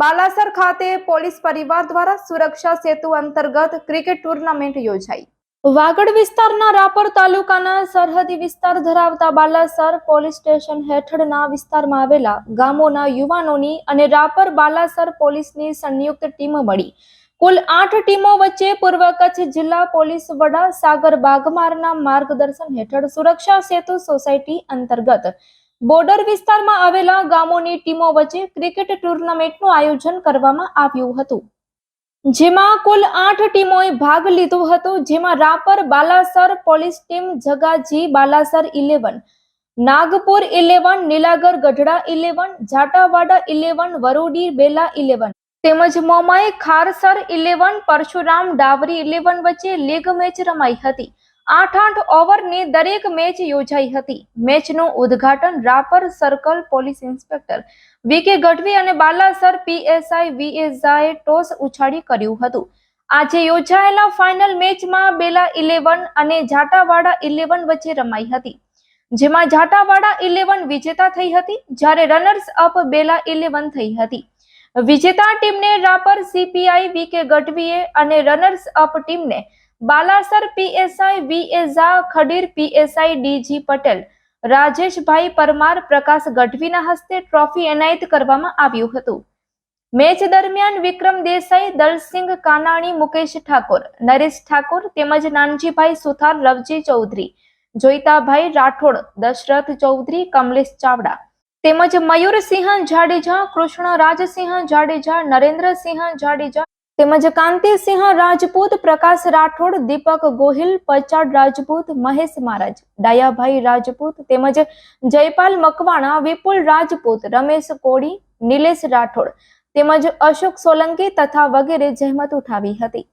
બાલાસર ખાતે પોલીસ પરિવાર દ્વારા સુરક્ષા સેતુ અંતર્ગત ક્રિકેટ ટુર્નામેન્ટ યોજાઈ. વાગડ વિસ્તારના રાપર તાલુકાના સરહદી વિસ્તાર ધરાવતા બાલાસર પોલીસ સ્ટેશન હેઠળના વિસ્તારમાં આવેલા ગામોના યુવાનોની અને રાપર બાલાસર પોલીસની સંયુક્ત ટીમ મળી. કુલ આઠ ટીમો વચ્ચે પૂર્વ કચ્છ જિલ્લા પોલીસ વડા સાગર બાગમારના માર્ગદર્શન હેઠળ સુરક્ષા સેતુ સોસાયટી અંતર્ગત બોર્ડર વિસ્તારમાં આવેલા ગામોની ટીમો વચ્ચે ક્રિકેટ ટુર્નામેન્ટનું આયોજન કરવામાં આવ્યું હતું. જેમાં કુલ આઠ ટીમોએ ભાગ લીધો હતો, જેમાં Rapar Balasar police team, Jagaji Balasar eleven, Nagpur eleven, Nilagar Gadhada eleven, Jatavada eleven, Varodi Bela eleven, તેમજ મોમાઈ ખારસર ઇલેવન, પરશુરામ ડાવરી ઇલેવન વચ્ચે લીગ મેચ રમાઈ હતી. આઠ આઠ ઓવરની દરેક મેચ યોજાઈ હતી. મેચનું ઉદ્ઘાટન Rapar circle police inspector V K અને બાલાસર પીએસઆઈ વીએસઆઈ ટોસ ઉછાળી કર્યું હતું. આજે યોજાયેલા ફાઇનલ મેચમાં બેલા ઇલેવન અને જાટાવાડા ઇલેવન વચ્ચે રમાઈ હતી. જેમાં જાટાવાડા ઇલેવન વિજેતા થઈ હતી, જ્યારે રનર્સ અપ બેલા ઇલેવન થઈ હતી. વિજેતા ટીમને રાપર સીપીઆઈ વીકે ગઢવીએ અને રનર્સ અપ ટીમને બાલાસર પીએસઆઈ વીએઝા ખડીર પીએસઆઈ ડીજી પટેલ, રાજેશભાઈ પરમાર, પ્રકાશ ગઢવીના હસ્તે ટ્રોફી એનાયત કરવામાં આવ્યું હતું. મેચ દરમિયાન વિક્રમ દેસાઈ, દલસિંહ કાનાણી, મુકેશ ઠાકોર, નરેશ ઠાકોર તેમજ નાનજીભાઈ સુથાર રવજી ચૌધરી, જોઈતાભાઈ રાઠોડ, દશરથ ચૌધરી, કમલેશ ચાવડા તેમજ મયુરસિંહ જાડેજા, કૃષ્ણ રાજસિંહ જાડેજા, નરેન્દ્રસિંહ જાડેજા તેમજ કાંતિસિંહ રાજપૂત, પ્રકાશ રાઠોડ, દીપક ગોહિલ પચાડ રાજપૂત, મહેશ મહારાજ, ડાયાભાઈ રાજપૂત તેમજ જયપાલ મકવાણા, વિપુલ રાજપૂત, રમેશ કોડી નિલેશ રાઠોડ તેમજ અશોક સોલંકી તથા વગેરે જહેમત ઉઠાવી હતી.